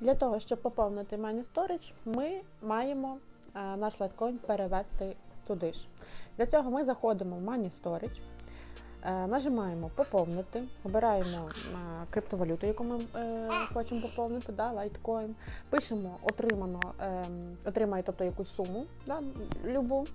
Для того, щоб поповнити Money Storage, ми маємо е, наш лайткоін перевести туди ж. Для цього ми заходимо в Money Storage, е, нажимаємо поповнити, обираємо е, криптовалюту, яку ми хочемо поповнити, да, лайткоін, пишемо отримано, е, отримає тобто якусь суму, да, любу.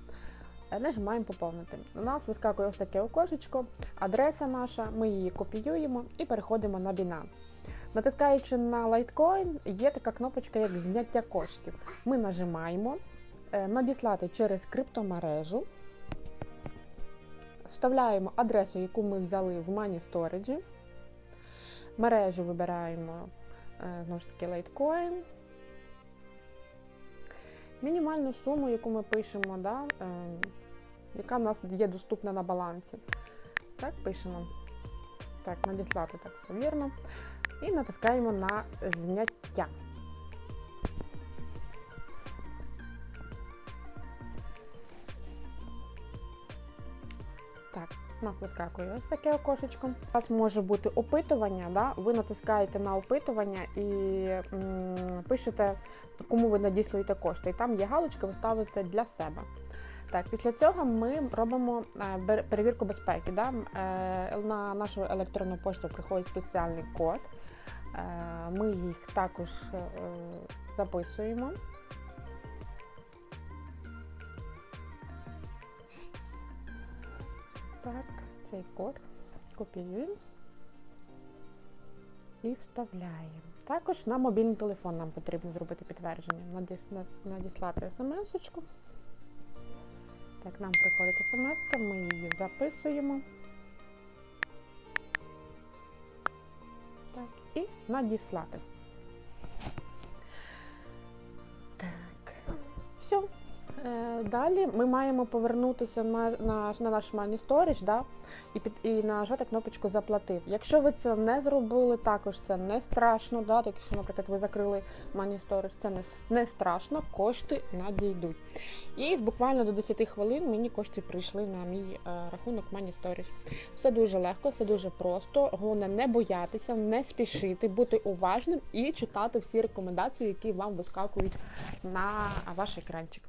Нажимаємо поповнити. У нас вискакує ось таке окошечко, адреса наша, ми її копіюємо і переходимо на Binance. Натискаючи на Litecoin, є така кнопочка, як зняття коштів. Ми нажимаємо е, надіслати через криптомережу, вставляємо адресу, яку ми взяли в Money Storage, мережу вибираємо е, знову ж таки Litecoin, мінімальну суму, яку ми пишемо, да, е, яка в нас є доступна на балансі. Так, пишемо. Так, надіслати так все вірно. І натискаємо на зняття. Так, у нас вискакує ось таке окошечко. У вас може бути опитування, да? ви натискаєте на опитування і м, пишете, кому ви надіслуєте кошти. І там є галочка, ви ставите для себе. Так, після цього ми робимо е, перевірку безпеки. Да? Е, На нашу електронну пошту приходить спеціальний код. Е, Ми їх також записуємо. Так, цей код копіюємо і вставляємо. Також на мобільний телефон нам потрібно зробити підтвердження. Надіслати смс-очку. Так, нам приходить смс, ми її записуємо. Так, і надіслати. Далі ми маємо повернутися на, на, на наш Money Storage да, і, під, і нажати кнопочку Заплатив. Якщо ви це не зробили, також це не страшно. Да, так, якщо, наприклад, ви закрили Money Storage, це не, не страшно, кошти надійдуть. І буквально до 10 хвилин мені кошти прийшли на мій е, рахунок Money Storage. Все дуже легко, все дуже просто. Головне не боятися, не спішити, бути уважним і читати всі рекомендації, які вам вискакують на ваш екранчик.